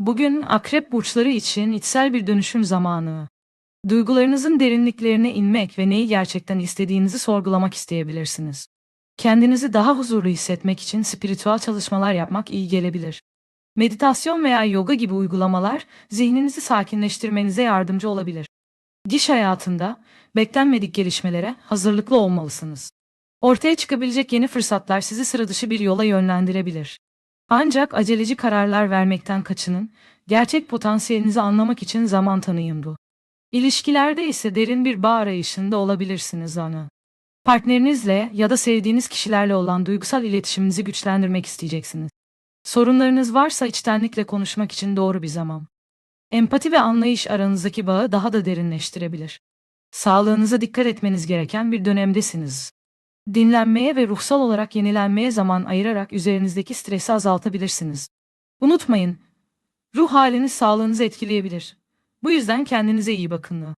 Bugün akrep burçları için içsel bir dönüşüm zamanı. Duygularınızın derinliklerine inmek ve neyi gerçekten istediğinizi sorgulamak isteyebilirsiniz. Kendinizi daha huzurlu hissetmek için spiritüel çalışmalar yapmak iyi gelebilir. Meditasyon veya yoga gibi uygulamalar zihninizi sakinleştirmenize yardımcı olabilir. Diş hayatında beklenmedik gelişmelere hazırlıklı olmalısınız. Ortaya çıkabilecek yeni fırsatlar sizi sıradışı bir yola yönlendirebilir. Ancak aceleci kararlar vermekten kaçının, gerçek potansiyelinizi anlamak için zaman tanıyın bu. İlişkilerde ise derin bir bağ arayışında olabilirsiniz ana. Partnerinizle ya da sevdiğiniz kişilerle olan duygusal iletişiminizi güçlendirmek isteyeceksiniz. Sorunlarınız varsa içtenlikle konuşmak için doğru bir zaman. Empati ve anlayış aranızdaki bağı daha da derinleştirebilir. Sağlığınıza dikkat etmeniz gereken bir dönemdesiniz. Dinlenmeye ve ruhsal olarak yenilenmeye zaman ayırarak üzerinizdeki stresi azaltabilirsiniz. Unutmayın, ruh haliniz sağlığınızı etkileyebilir. Bu yüzden kendinize iyi bakın.